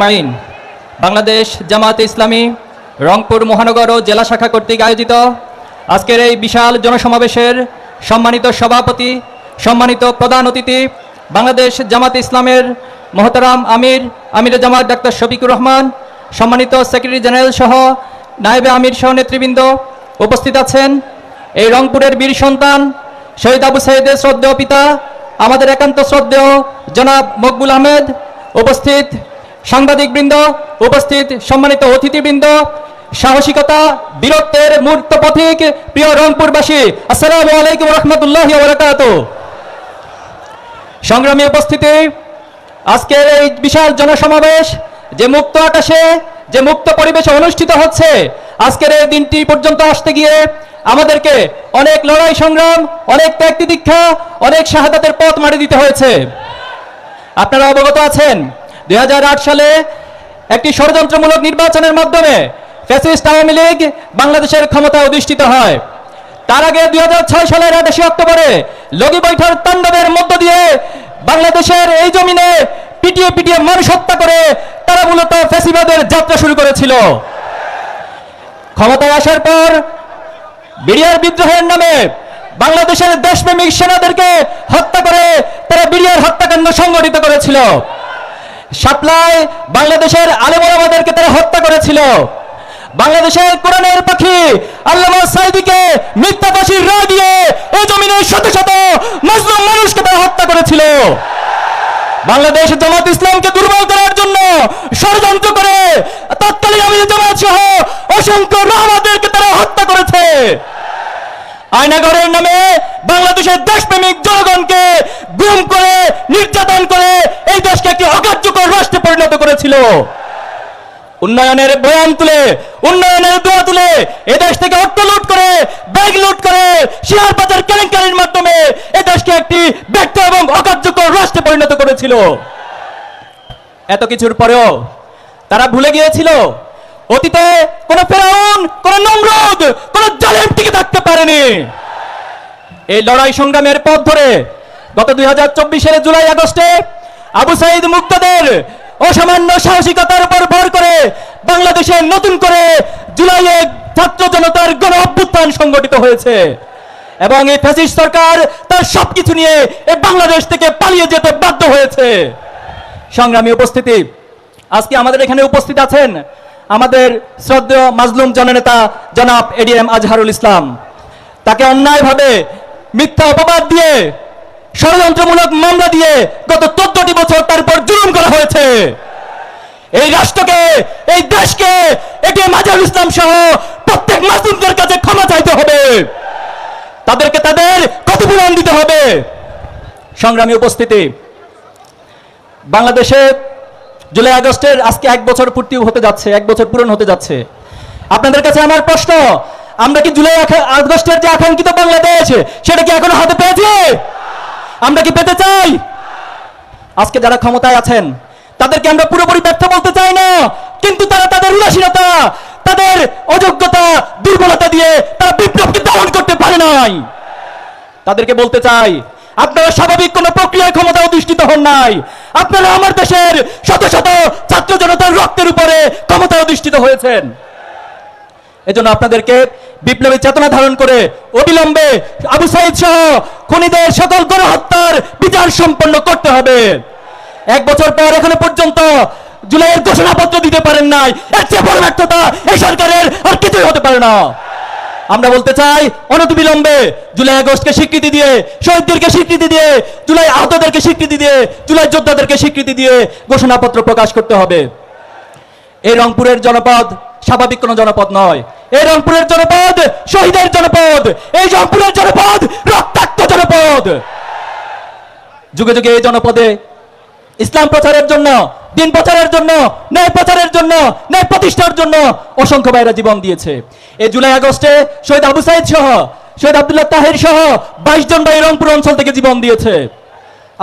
করিম বাংলাদেশ জামাতে ইসলামী রংপুর মহানগর ও জেলা শাখা কর্তৃক আয়োজিত আজকের এই বিশাল জনসমাবেশের সম্মানিত সভাপতি, সম্মানিত প্রধান অতিথি বাংলাদেশ জামাত ইসলামের মহতারাম আমির আমির জামাত ডাক্তার শফিকুর রহমান, সম্মানিত সেক্রেটারি জেনারেল সহ নায়েবে আমির সহ নেতৃবৃন্দ উপস্থিত আছেন। এই রংপুরের বীর সন্তান শহীদ আবু সাইদের শ্রদ্ধেয় পিতা আমাদের একান্ত শ্রদ্ধেয় জনাব মকবুল আহমেদ, উপস্থিত সাংবাদিকবৃন্দ, উপস্থিত সম্মানিত অতিথিবৃন্দ, সাহসিকতা, বীরত্বের মূর্ত পথিক প্রিয় রংপুরবাসী, আসসালামু আলাইকুম রহমতুল্লাহ বরকাত। সংগ্রামী উপস্থিতি, আজকের এই বিশাল জনসমাবেশ যে মুক্ত আকাশে, যে মুক্ত পরিবেশে অনুষ্ঠিত হচ্ছে, আজকের এই দিনটি পর্যন্ত আসতে গিয়ে আমাদেরকে অনেক লড়াই সংগ্রাম, অনেক ত্যাগ দীক্ষা, অনেক শাহাদাতের পথ মারি দিতে হয়েছে। আপনারা অবগত আছেন, দুই হাজার আট সালে একটি ষড়যন্ত্রমূলক নির্বাচনের মাধ্যমে ফ্যাসিস্ট আওয়ামী লীগ বাংলাদেশের ক্ষমতা অধিষ্ঠিত হয়। তার আগে দুই হাজার ছয় সালের আঠাশে অক্টোবরে লগি বৈঠর তাণ্ডবের মধ্য দিয়ে বাংলাদেশের এই জমিনে পিটিয়ে পিটিয়ে মানুষ হত্যা করে তারা মূলত ফ্যাসিবাদের যাত্রা শুরু করেছিল। ক্ষমতায় আসার পর বিডিআর বিদ্রোহের নামে বাংলাদেশের দেশপ্রেমিক সেনাদেরকে হত্যা করে তারা বিডিআর হত্যাকাণ্ড সংগঠিত করেছিল। সাপ্লাই বাংলাদেশের আলেমোলামাদেরকে তারা হত্যা করেছিল। বাংলাদেশের কোরআনের পাখি আল্লামা সাইদিকে মিথ্যা ফাঁসির রায় দিয়ে এই জমিনের শত শত মুসলিম মানুষকে তারা হত্যা করেছিল। বাংলাদেশ জামাত ইসলামকে দুর্বল করার জন্য ষড়যন্ত্র করে তৎকালীন আমির জামাত সহ অসংখ্য রহমাদেরকে আয়নাগরের নামে বাংলাদেশের দেশপ্রেমিক জনগণকে গুম করে, নির্যাতন করে এই দেশকে একটি অকার্যকর রাষ্ট্রে পরিণত করেছিল। উন্নয়নের বয়ান তুলে, উন্নয়নের দোয়া তুলে এ দেশ থেকে অর্থ লুট করে, ব্যাগ লুট করে শেয়ার বাজার কেলেঙ্কারির মাধ্যমে এ দেশকে একটি ব্যর্থ এবং অকার্যকর রাষ্ট্রে পরিণত করেছিল। এত কিছুর পরেও তারা ভুলে গিয়েছিল অতীতে কোন ফেরাউন, কোন নমরুদ, কোন জালেম টিকে থাকতে পারেনি। এই লড়াই সংগ্রামের পথ ধরে গত দুই হাজার চব্বিশের জুলাই আগস্টে আবু সাইদ মুক্তাদের অসামান্য সাহসিকতার উপর ভর করে বাংলাদেশে নতুন করে জুলাইয়ে ছাত্র জনতার গণ অভ্যুত্থান সংগঠিত হয়েছে। এবং এই ফ্যাসিস্ট সরকার তার সবকিছু নিয়ে এই বাংলাদেশ থেকে পালিয়ে যেতে বাধ্য হয়েছে। সংগ্রামী উপস্থিতি, আজকে আমাদের এখানে উপস্থিত আছেন আমাদের শ্রদ্ধেয় মাজলুম জননেতা জনাব এডিএম আজহারুল ইসলাম। তাকে অন্যায়ভাবে মিথ্যা অপবাদ দিয়ে, ষড়যন্ত্রমূলক মামলা দিয়ে গত চোদ্দটি বছর তার উপর জুলুম করা হয়েছে। এই রাষ্ট্রকে, এই দেশকে, এটিএম আজহারুল ইসলাম সহ প্রত্যেক মাসুমদের কাছে ক্ষমা চাইতে হবে। তাদেরকে তাদের ক্ষতিপূরণ দিতে হবে। সংগ্রামী উপস্থিতি, বাংলাদেশে জুলাই আগস্টের আজকে এক বছর পূর্তি হতে যাচ্ছে, এক বছর পূরণ হতে যাচ্ছে। আপনাদের কাছে আমার প্রশ্ন, আমরা কি জুলাই আগস্টের যে আকাঙ্ক্ষিত বাংলাদেশ, সেটা কি এখনও হাতে পেয়েছি? আমরা কি পেতে চাই? আজকে যারা ক্ষমতায় আছেন, তাদেরকে আমরা পুরোপুরি ব্যর্থ বলতে চাই না, কিন্তু তারা তাদের উদাসীনতা, তাদের অযোগ্যতা, দুর্বলতা দিয়ে তারা বিপ্লবকে দমন করতে পারে নাই। তাদেরকে বলতে চাই আপনারা স্বাভাবিক কোন প্রক্রিয়ায় ক্ষমতা অধিষ্ঠিত হন নাই। আপনারা আমার দেশের শত শত ছাত্র জনতার রক্তের উপরে ক্ষমতা অধিষ্ঠিত হয়েছেন। এজন্য আপনাদেরকে বিপ্লবী চেতনা ধারণ করে অবিলম্বে আবু সাইদ সহ খুনিদের সকল গণহত্যার বিচার সম্পন্ন করতে হবে। এক বছর পর এখনও পর্যন্ত জুলাইয়ের ঘোষণাপত্র দিতে পারেন নাই। এর চেয়ে বড় ব্যর্থতা এই সরকারের আর কিছুই হতে পারে না। আমরা বলতে চাই, অনতিবিলম্বে জুলাই আগস্টকে স্বীকৃতি দিয়ে, শহীদদেরকে স্বীকৃতি দিয়ে, জুলাই আহতদেরকে স্বীকৃতি দিয়ে, জুলাই যোদ্ধাদেরকে স্বীকৃতি দিয়ে ঘোষণাপত্র প্রকাশ করতে হবে। এই রংপুরের জনপদ স্বাভাবিক কোনো জনপদ নয়। এই রংপুরের জনপদ শহীদের জনপদ। এই রংপুরের জনপদ রক্তাক্ত জনপদ। যুগে যুগে এই জনপদে ইসলাম প্রচারের জন্য দিন প্রচারের জন্য, ন্যায় প্রচারের জন্য, ন্যায় প্রতিষ্ঠার জন্য অসংখ্য ভাইরা জীবন দিয়েছে। এই জুলাই আগস্টে শহীদ আবু সাইদ সহ, শহীদ আব্দুল্লাহ তাহের সহ বাইশ জন ভাই রংপুর অঞ্চল থেকে জীবন দিয়েছে।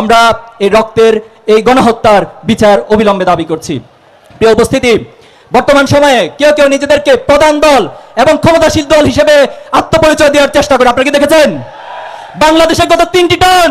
আমরা এই রক্তের এই গণহত্যার বিচার অবিলম্বে দাবি করছি। প্রিয় উপস্থিতি, বর্তমান সময়ে কেউ কেউ নিজেদেরকে প্রধান দল এবং ক্ষমতাশীল দল হিসেবে আত্মপরিচয় দেওয়ার চেষ্টা করে। আপনারা কি দেখেছেন? বাংলাদেশে গত তিনটি টান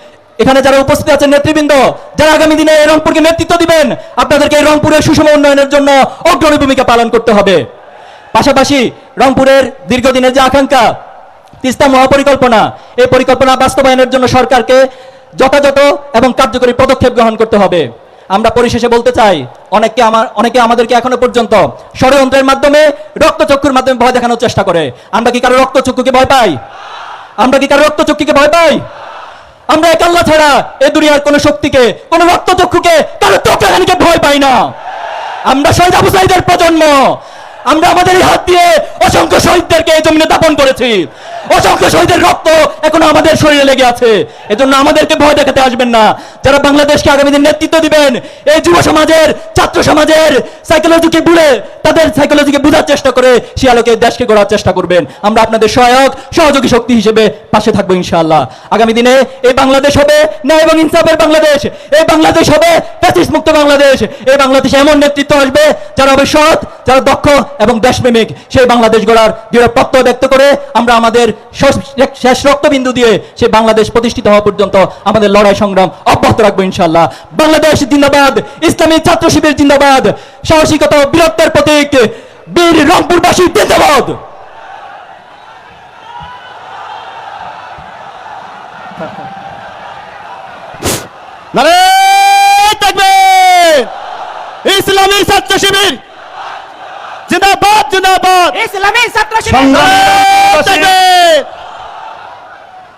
এখানে যারা উপস্থিত আছেন নেতৃবৃন্দ, যারা আগামী দিনে এই রংপুরকে নেতৃত্ব দিবেন, আপনাদেরকে এই রংপুরের সুষম উন্নয়নের জন্য অগ্রণী ভূমিকা পালন করতে হবে। পাশাপাশি রংপুরের দীর্ঘদিনের যে আকাঙ্ক্ষা, তিস্তা মহাপরিকল্পনা, এই পরিকল্পনা বাস্তবায়নের জন্য সরকারকে যথাযথ এবং কার্যকরী পদক্ষেপ গ্রহণ করতে হবে। আমরা পরিশেষে বলতে চাই, অনেককে আমার, অনেকে আমাদেরকে এখনও পর্যন্ত ষড়যন্ত্রের মাধ্যমে, রক্তচক্ষুর মাধ্যমে ভয় দেখানোর চেষ্টা করে। আমরা কি কারও রক্তচক্ষুকে ভয় পাই? আমরা কি কারও রক্তচক্ষুকে ভয় পাই? আমরা এক আল্লাহ ছাড়া এ দুনিয়ার কোন শক্তিকে, কোন রক্তচক্ষুকে, কারও চোখে ভয় পাই না। আমরা শহীদ আবু সাইদের প্রজন্ম। আমরা আমাদের হাত দিয়ে অসংখ্য শহীদদেরকে এই জমিনে দাপন করেছি। অসংখ্য শহীদের রক্ত এখন আমাদের শরীরে লেগে আছে। এজন্য আমাদেরকে ভয় দেখাতে আসবেন না। যারা বাংলাদেশকে আগামী দিন নেতৃত্ব দিবেন, এই যুব সমাজের, ছাত্র সমাজের সাইকোলজিকে ভুলে তাদের সাইকোলজিকে বোঝার চেষ্টা করে সে আলোকে দেশকে গড়ার চেষ্টা করবেন। আমরা আপনাদের সহায়ক, সহযোগী শক্তি হিসেবে পাশে থাকব ইনশাআল্লাহ। আগামী দিনে এই বাংলাদেশ হবে ন্যায় এবং ইনসাফের বাংলাদেশ। এই বাংলাদেশ হবে প্যাসিস মুক্ত বাংলাদেশ। এই বাংলাদেশে এমন নেতৃত্ব আসবে যারা হবে সৎ, যারা দক্ষ এবং দেশপ্রেমিক। সেই বাংলাদেশ গড়ার দৃঢ় প্রত্যয় ব্যক্ত করে আমরা আমাদের শেষ- রক্তবিন্দু দিয়ে সেই বাংলাদেশ প্রতিষ্ঠিত হওয়া পর্যন্ত আমাদের লড়াই সংগ্রাম অব্যাহত রাখব ইনশাআল্লাহ। বাংলাদেশ জিন্দাবাদ ইসলামী ছাত্র শিবির জিন্দাবাদ সাহসিকতা ও বীরত্বের প্রতীক বীর রংপুরবাসী জিন্দাবাদ। ইসলামী ছাত্র শিবির জিন্দাবাদ জিন্দাবাদ। ইসলামী ছাত্র শিবির।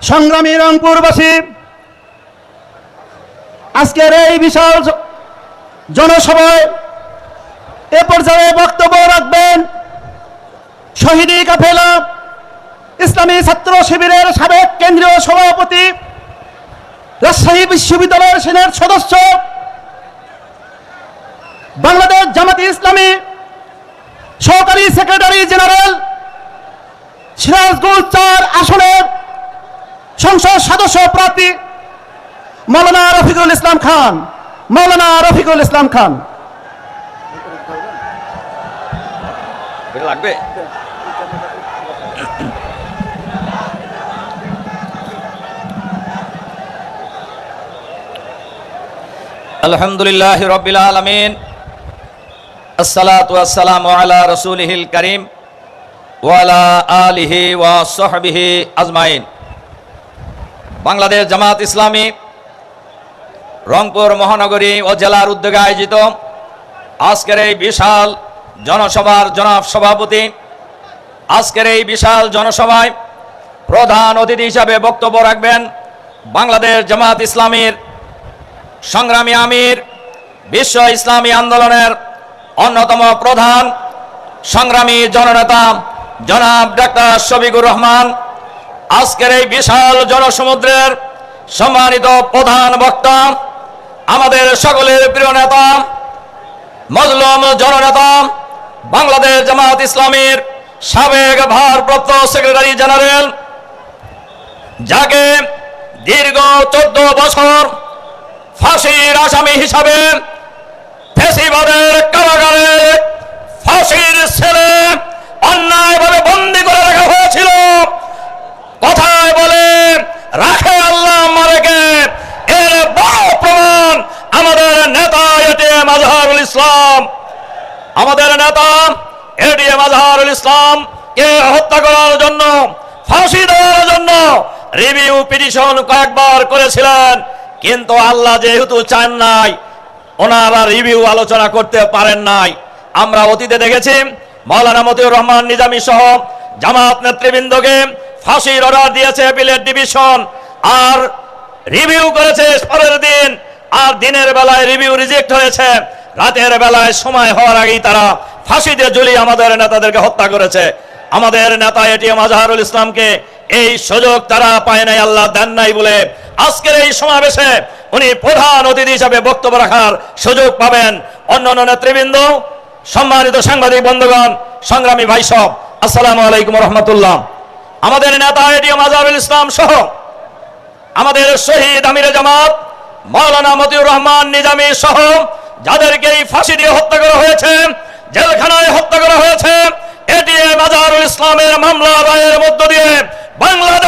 সংগ্রামী রংপুরবাসী। আজকের এই বিশাল জনসভায় এ পর্যায়ে বক্তব্য রাখবেন শহীদি কাফেলা ইসলামী ছাত্র শিবিরের সাবেক কেন্দ্রীয় সভাপতি, রাজশাহী বিশ্ববিদ্যালয়ের সেনের সদস্য, বাংলাদেশ জামাতি ইসলামী সহকারী সেক্রেটারি জেনারেল সিরাজগঞ্জ চার আসনের সংসদ সদস্য প্রার্থী মৌলানা রফিকুল ইসলাম খান মৌলানা রফিকুল ইসলাম খান। লাগবে? আলহামদুলিল্লাহ রবিল আলমিন। আসসালাতু আসসালামু আলা রসুলিহিল করিম ওয়ালা আলিহি ওয়া আজমাইন। বাংলাদেশ জামাত ইসলামী রংপুর মহানগরী ও জেলার উদ্যোগে আয়োজিত আজকের এই বিশাল জনসভার জনাব সভাপতি, আজকের এই বিশাল জনসভায় প্রধান অতিথি হিসাবে বক্তব্য রাখবেন বাংলাদেশ জামাত ইসলামীর সংগ্রামী আমির, বিশ্ব ইসলামী আন্দোলনের অন্যতম প্রধান সংগ্রামী জননেতা জনাব ডাক্তার শফিকুর রহমান, আজকের এই বিশাল জনসমুদ্রের সম্মানিত প্রধান বক্তা আমাদের সকলের প্রিয় নেতা, মজলুম জননেতা, বাংলাদেশ জামাত ইসলামের সাবেক ভারপ্রাপ্ত সেক্রেটারি জেনারেল, যাকে দীর্ঘ চোদ্দ বছর ফাঁসির আসামি হিসাবে ফেসিবাদের কারাগারে ফাঁসির ছেলে অন্যায়ভাবে বন্দি করে রাখা হয়েছিল কথায় বলে রাখে আল্লাহ মারেকে এর বড় প্রমাণ আমাদের নেতা এটিএম আজহারুল ইসলাম আমাদের নেতা এটিএম আজহারুল ইসলাম কে হত্যা করার জন্য, ফাঁসি দেওয়ার জন্য রিভিউ পিটিশন কয়েকবার করেছিলেন, কিন্তু আল্লাহ যেহেতু চান নাই, ওনারা রিভিউ আলোচনা করতে পারেন নাই। আমরা অতীতে দেখেছি মৌলানা মতিউর রহমান নিজামী সহ জামাত নেতৃবৃন্দকে ফাঁসির অর্ডার দিয়েছে বিলেট ডিভিশন, আর রিভিউ করেছে পরের দিন, আর দিনের বেলায় রিভিউ রিজেক্ট হয়েছে। রাতের বেলায় সময় হওয়ার আগেই তারা ফাঁসিতে ঝুলিয়ে আমাদের নেতাদেরকে হত্যা করেছে। আমাদের নেতা এটিএম আজহারুল ইসলামকে এই সুযোগ তারা পায় নাই, আল্লাহ দেন নাই বলে আজকের এই সমাবেশে উনি প্রধান অতিথি হিসাবে বক্তব্য রাখার সুযোগ পাবেন। অন্যান্য নেতৃবৃন্দ, সম্মানিত সাংবাদিক বন্ধুগণ, সংগ্রামী ভাই সব, আসসালামু আলাইকুম রহমতুল্লাহ। আমাদের নেতা এটিএম আজাবুল ইসলাম সহ আমাদের শহীদ আমির জামাত, মাওলানা মতিউর রহমান নিজামী সহ যাদেরকে এই ফাঁসি দিয়ে হত্যা করা হয়েছে, জেলখানায় হত্যা করা হয়েছে এটিএম মাজারুল ইসলামের মামলা রায়ের মধ্য দিয়ে বাংলাদেশ